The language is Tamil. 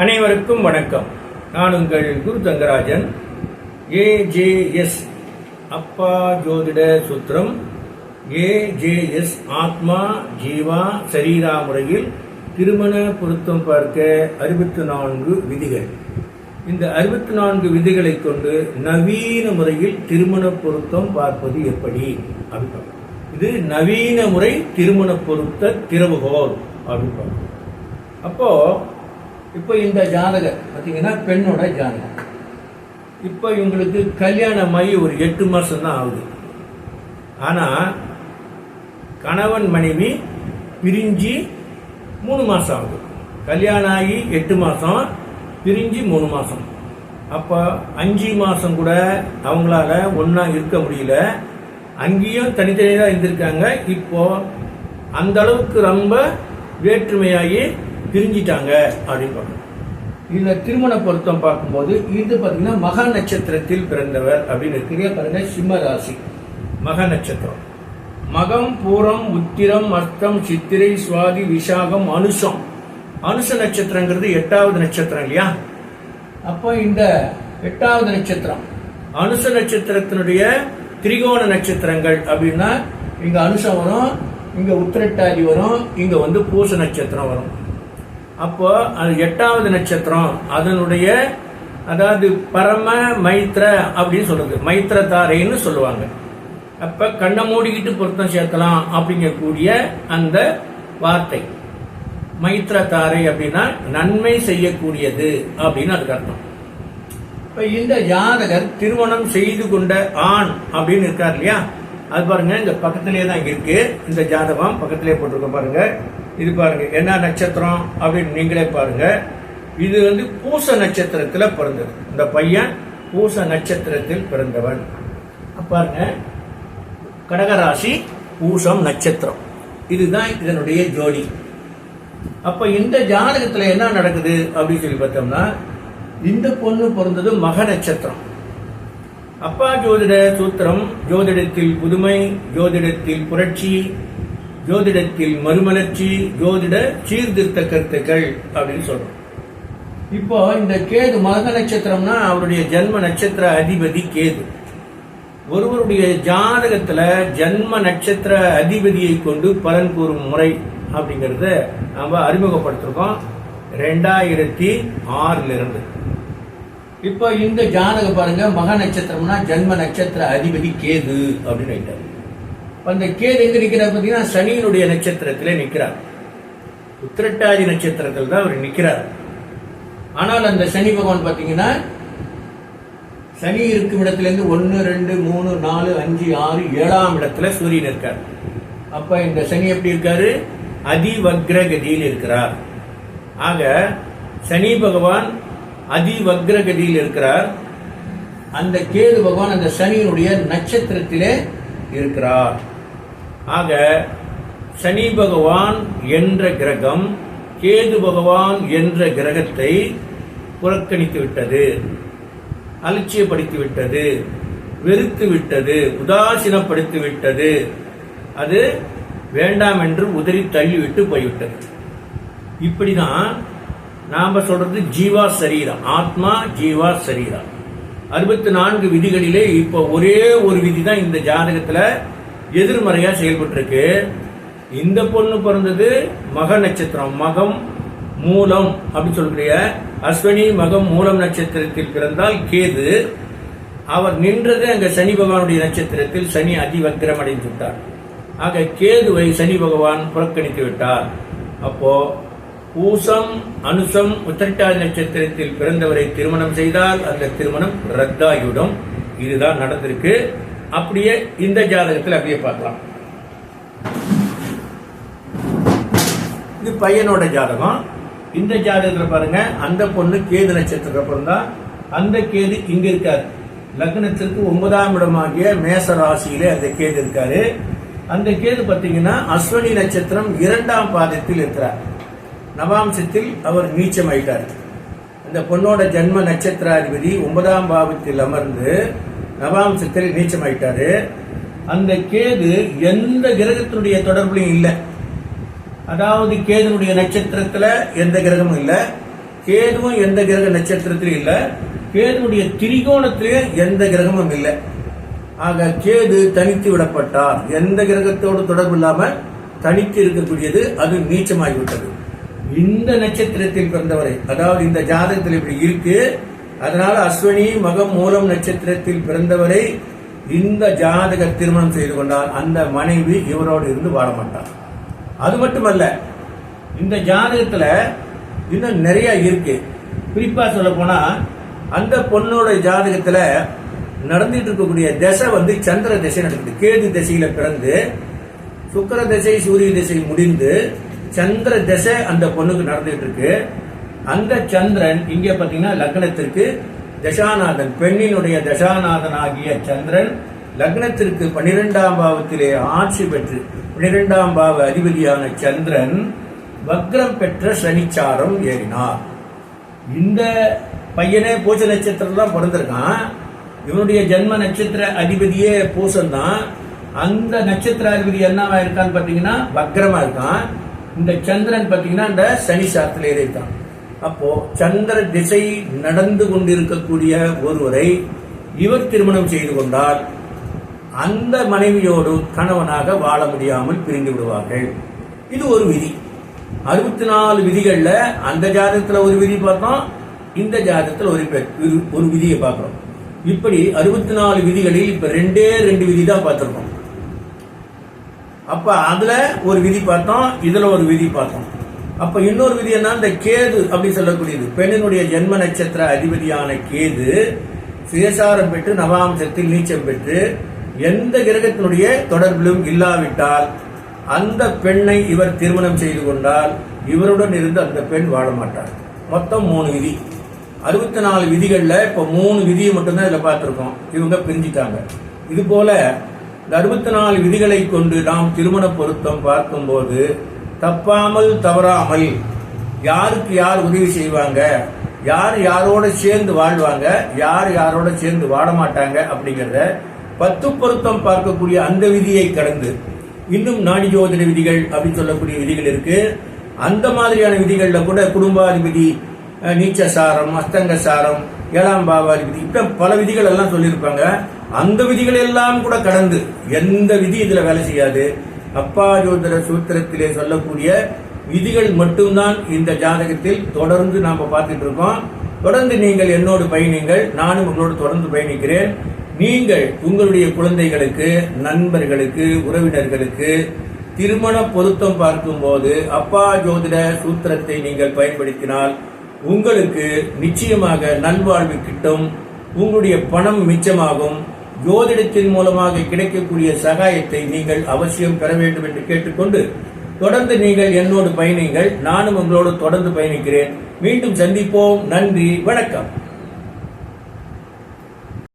அனைவருக்கும் வணக்கம். நான் உங்கள் குரு தங்கராஜன். ஏஜேஎஸ் அப்பா ஜோதிட சூத்திரம். ஏஜேஎஸ் ஆத்மா ஜீவா சரீரா முறையில் திருமண பொருத்தம் பார்க்க அறுபத்தி நான்கு விதிகள். இந்த அறுபத்தி நான்கு விதிகளை கொண்டு நவீன முறையில் திருமண பொருத்தம் பார்ப்பது எப்படி? அப்படின்னு இது நவீன முறை திருமண பொருத்த திறவுகோல் அப்படின்னு அப்போ இப்போ இந்த ஜாதகம் பார்த்தீங்கன்னா பெண்ணோட ஜாதகம் இப்போ இவங்களுக்கு கல்யாணம் ஆகி ஒரு எட்டு மாதம் தான் ஆகுது. ஆனால் கணவன் மனைவி பிரிஞ்சு மூணு மாதம் ஆகுது. கல்யாணம் ஆகி எட்டு மாதம் பிரிஞ்சு மூணு மாதம் அப்போ அஞ்சு மாதம் கூட அவங்களால ஒன்றா இருக்க முடியல. அங்கேயும் தனித்தனியாக இருந்திருக்காங்க. இப்போ அந்த அளவுக்கு ரொம்ப வேற்றுமையாகி பிரிஞ்சிட்டாங்க அப்படின்னு பார்க்கணும். இதுல திருமண பொருத்தம் பார்க்கும்போது இது பாத்தீங்கன்னா மக நட்சத்திரத்தில் பிறந்தவர் அப்படின்னு இருக்கு. பாருங்க சிம்ம ராசி. மக நட்சத்திரம். மகம் பூரம் உத்திரம் அர்த்தம் சித்திரை சுவாதி விசாகம் அனுஷம் அனுஷ நட்சத்திரங்கிறது எட்டாவது நட்சத்திரம் இல்லையா? அப்போ இந்த எட்டாவது நட்சத்திரம். அனுச நட்சத்திரத்தினுடைய திரிகோண நட்சத்திரங்கள் அப்படின்னா இங்க அனுஷம் வரும் இங்க உத்திரட்டாதி வரும் இங்க வந்து பூச நட்சத்திரம் வரும். அப்போ அது எட்டாவது நட்சத்திரம் அதனுடைய அதாவது பரம மைத்ர அப்படின்னு சொல்றது. மைத்ர தாரைன்னு சொல்லுவாங்க. அப்ப கண்ணை மூடிக்கிட்டு பொருத்தம் சேர்க்கலாம் அப்படிங்கக்கூடிய அந்த வார்த்தை. மைத்ர தாரை அப்படின்னா நன்மை செய்யக்கூடியது அப்படின்னு அதுக்கு அர்த்தம். இப்ப இந்த ஜாதகர் திருமணம் செய்து கொண்ட ஆண் அப்படின்னு இருக்கார் இல்லையா? அது பாருங்க இந்த பக்கத்திலே தான் இருக்கு. இந்த ஜாதகம் பக்கத்திலே போட்டிருக்கோம் பாருங்க. இது பாருங்க என்ன நட்சத்திரம் அப்படின்னு நீங்களே பாருங்க. இது வந்து பூச நட்சத்திரத்தில் பிறந்தது. இந்த பையன் பூச நட்சத்திரத்தில் பிறந்தவன். பாருங்க கடகராசி பூசம் நட்சத்திரம். இதுதான் இதனுடைய ஜோடி. அப்ப இந்த ஜாதகத்துல என்ன நடக்குது அப்படின்னு சொல்லி பார்த்தோம்னா இந்த பொண்ணு பிறந்தது மக நட்சத்திரம். அப்பா ஜோதிட சூத்திரம் ஜோதிடத்தில் புதுமை ஜோதிடத்தில் புரட்சி ஜோதிடத்தில் மறுமலர்ச்சி ஜோதிட சீர்திருத்த கருத்துக்கள் அப்படின்னு சொல்றோம். இப்போ இந்த கேது மக நட்சத்திரம்னா அவருடைய ஜென்ம நட்சத்திர அதிபதி கேது. ஒருவருடைய ஜாதகத்துல ஜன்ம நட்சத்திர அதிபதியை கொண்டு பலன் கூறும் முறை அப்படிங்கறத நம்ம அறிமுகப்படுத்திருக்கோம். ரெண்டாயிரத்தி ஆறுல இருந்து. இப்போ இந்த ஜாதகம் பாருங்க மக நட்சத்திரம்னா ஜன்ம நட்சத்திர அதிபதி கேது அப்படின்னு ஆயிட்டாரு. அந்த கேது எங்க நிக்கிறார் பார்த்தீங்கன்னா சனியினுடைய நட்சத்திரத்திலே நிற்கிறார் உத்திரட்டாதி நட்சத்திரத்தில் தான் அவர் நிற்கிறார் ஆனால் அந்த சனி பகவான் பார்த்தீங்கன்னா சனி இருக்கும் இடத்துலேருந்து ஒன்று ரெண்டு மூணு நாலு அஞ்சு ஆறு ஏழாம் இடத்துல சூரியன் இருக்கார். அப்போ இந்த சனி எப்படி இருக்காரு? அதிவக்ரகதியில் இருக்கிறார். ஆக சனி பகவான் அதிவக்ரகதியில் இருக்கிறார். அந்த கேது பகவான் அந்த சனியினுடைய நட்சத்திரத்திலே இருக்கிறார். ஆக சனி பகவான் என்ற கிரகம் கேது பகவான் என்ற கிரகத்தை புறக்கணித்து விட்டது அலட்சியப்படுத்தி விட்டது வெறுத்து விட்டது உதாசீனப்படுத்தி விட்டது. அது வேண்டாம் என்று உதறி தள்ளிவிட்டு போய்விட்டது. இப்படிதான் நாம் சொல்றது ஜீவா சரீரம் ஆத்மா ஜீவா சரீரம். அறுபத்தி நான்கு விதிகளிலே இப்போ ஒரே ஒரு விதி தான் இந்த ஜாதகத்தில் எதிர்மறையாக செயல்பட்டுருக்கு. இந்த பொண்ணு பிறந்தது மக நட்சத்திரம் மகம் மூலம் அப்படின்னு சொல்லக்கூடிய அஸ்வினி மகம் மூலம் நட்சத்திரத்தில் பிறந்தால் கேது. அவர் நின்றது அங்கே சனி பகவானுடைய நட்சத்திரத்தில் சனி அதிவக்கிரம் அடைந்து விட்டார். ஆக கேதுவை சனி பகவான் புறக்கணித்து விட்டார். அப்போ பூசம் அனுசம் உத்திரட்டாதி நட்சத்திரத்தில் பிறந்தவரை திருமணம் செய்தால் அந்த திருமணம் ரத்தாகிவிடும். இதுதான் நடந்திருக்கு. அப்படியே இந்த ஜாதகத்தில் அப்படியே பார்க்கலாம். இது பையனோட ஜாதகம். இந்த ஜாதகத்தில் பாருங்க அந்த பொண்ணு கேது நட்சத்திரத்துல பிறந்தா அந்த கேது இங்க இருக்காரு. லக்னத்திற்கு ஒன்பதாம் இடமாகிய மேச ராசியிலே அந்த கேது இருக்காரு. அந்த கேது பார்த்தீங்கன்னா அஸ்வனி நட்சத்திரம் இரண்டாம் பாதத்தில் இருக்கிறார். நவாம்சத்தில் அவர் நீச்சமாயிட்டார். அந்த பொண்ணோட ஜென்ம நட்சத்திராதிபதி ஒன்பதாம் பாவத்தில் அமர்ந்து நவாம்சத்தில் நீச்சமாயிட்டாரு. அந்த கேது எந்த கிரகத்தினுடைய தொடர்புலையும் இல்லை. அதாவது கேதுனுடைய நட்சத்திரத்துல எந்த கிரகமும் இல்லை. கேதுவும் எந்த கிரக நட்சத்திரத்திலும் இல்லை. கேதுனுடைய திரிகோணத்திலேயே எந்த கிரகமும் இல்லை. ஆக கேது தனித்து விடப்பட்டார். எந்த கிரகத்தோடு தொடர்பு இல்லாம தனித்து இருக்கக்கூடியது அது நீச்சமாகிவிட்டது. இந்த நட்சத்திரத்தில் பிறந்தவரை அதாவது இந்த ஜாதகத்தில் இப்படி இருக்கு அதனால அஸ்வினி மகம் மூலம் நட்சத்திரத்தில் பிறந்தவரை இந்த ஜாதக திருமணம் செய்து கொண்டால் அந்த மனைவி இவரோடு இருந்து வாழ மாட்டார் அது மட்டுமல்ல இந்த ஜாதகத்தில் இன்னும் நிறைய இருக்கு. குறிப்பாக சொல்ல போனால் அந்த பொண்ணோட ஜாதகத்தில் நடந்துட்டு இருக்கக்கூடிய திசை வந்து சந்திர திசை நடக்குது கேது திசையில் பிறந்து சுக்கிர திசை சூரிய திசை முடிந்து சந்திர திசை அந்த பொண்ணுக்கு நடந்துகிட்டு இருக்கு. அந்த சந்திரன் இங்கே பார்த்தீங்கன்னா லக்னத்திற்கு தசாநாதன் பெண்ணினுடைய தசாநாதன் ஆகிய சந்திரன் லக்னத்திற்கு பனிரெண்டாம் பாவத்திலே ஆட்சி பெற்று பனிரெண்டாம் பாவ அதிபதியான சந்திரன் வக்ரம் பெற்ற சனிச்சாரம் ஏறினார். இந்த பையனே பூச நட்சத்திரம் தான் பிறந்திருக்கான். இவனுடைய ஜென்ம நட்சத்திர அதிபதியே பூசன் தான் அந்த நட்சத்திர அதிபதி என்னவா இருக்கான்னு பார்த்தீங்கன்னா வக்ரமா இருக்கான். இந்த சந்திரன் பார்த்தீங்கன்னா இந்த சனி சாத்திலே இருக்கான் அப்போ சந்திர திசை நடந்து கொண்டிருக்கக்கூடிய ஒருவரை இவர் திருமணம் செய்து கொண்டால் அந்த மனைவியோடு கணவனாக வாழ முடியாமல் பிரிந்து விடுவார்கள். இது ஒரு விதி. அறுபத்தி நாலு விதிகள்ல அந்த ஜாதகத்துல ஒரு விதி பார்த்தோம் இந்த ஜாதகத்துல ஒரு ஒரு- ஒரு விதியை பார்க்கிறோம். இப்படி அறுபத்தி நாலு விதிகளில் இப்ப ரெண்டே ரெண்டு விதி தான் பார்த்திருக்கோம். அப்ப அதுல ஒரு விதி பார்த்தோம் இதுல ஒரு விதி பார்த்தோம். அப்ப இன்னொரு விதி என்ன? இந்த கேது அப்படி சொல்லக்கூடியது. பெண்ணினுடைய ஜென்ம நட்சத்திர அதிபதியான கேது சுயசாரம் பெற்று நவாம்சத்தில் நீச்சம் பெற்று எந்த கிரகத்தினுடைய தொடர்பிலும் இல்லாவிட்டால் அந்த பெண்ணை இவர் திருமணம் செய்து கொண்டால் இவருடன் இருந்து அந்த பெண் வாழ மாட்டார். மொத்தம் மூணு விதி. அறுபத்தி நாலு விதிகளில் இப்போ மூணு விதியை மட்டும்தான் இதில் பார்த்துருக்கோம். இவங்க பிரிஞ்சிட்டாங்க. இது போல இந்த அறுபத்தி நாலு விதிகளை கொண்டு நாம் திருமண பொருத்தம் பார்க்கும்போது தப்பாமல் தவறாமல் யாருக்கு யார் உதவி செய்வாங்க? யார் யாரோட சேர்ந்து வாழ்வாங்க? யார் யாரோட சேர்ந்து வாழ மாட்டாங்க அப்படிங்கிறத பத்து பொருத்தம் பார்க்கக்கூடிய அந்த விதியை கடந்து இன்னும் நாடி ஜோதிட விதிகள் அப்படின்னு சொல்லக்கூடிய விதிகள் இருக்கு. அந்த மாதிரியான விதிகளில் கூட குடும்பாதிபதி நீச்ச சாரம் அஸ்தங்க சாரம் ஏழாம் பாவாதிபதி இப்ப பல விதிகள் எல்லாம் சொல்லியிருப்பாங்க. அந்த விதிகள் எல்லாம் கூட கடந்து எந்த விதி இதுல வேலை செய்யாது. அப்பா ஜோதிட சூத்திரத்திலே சொல்லக்கூடிய விதிகள் மட்டும்தான் இந்த ஜாதகத்தில் தொடர்ந்து நாம் பார்த்துட்டு இருக்கோம். தொடர்ந்து நீங்கள் என்னோடு பயணிங்கள் நானும் உங்களோடு தொடர்ந்து பயணிக்கிறேன். நீங்கள் உங்களுடைய குழந்தைகளுக்கு நண்பர்களுக்கு உறவினர்களுக்கு திருமண பொருத்தம் பார்க்கும்போது அப்பா ஜோதிட சூத்திரத்தை நீங்கள் பயன்படுத்தினால் உங்களுக்கு நிச்சயமாக நல்வாழ்வு கிட்டும் உங்களுடைய பணம் மிச்சமாகும் ஜோதிடத்தின் மூலமாக கிடைக்கக்கூடிய சகாயத்தை நீங்கள் அவசியம் பெற வேண்டும் என்று கேட்டுக்கொண்டு தொடர்ந்து நீங்கள் என்னோடு பயணிங்கள் நானும் உங்களோடு தொடர்ந்து பயணிக்கிறேன். மீண்டும் சந்திப்போம். நன்றி. வணக்கம்.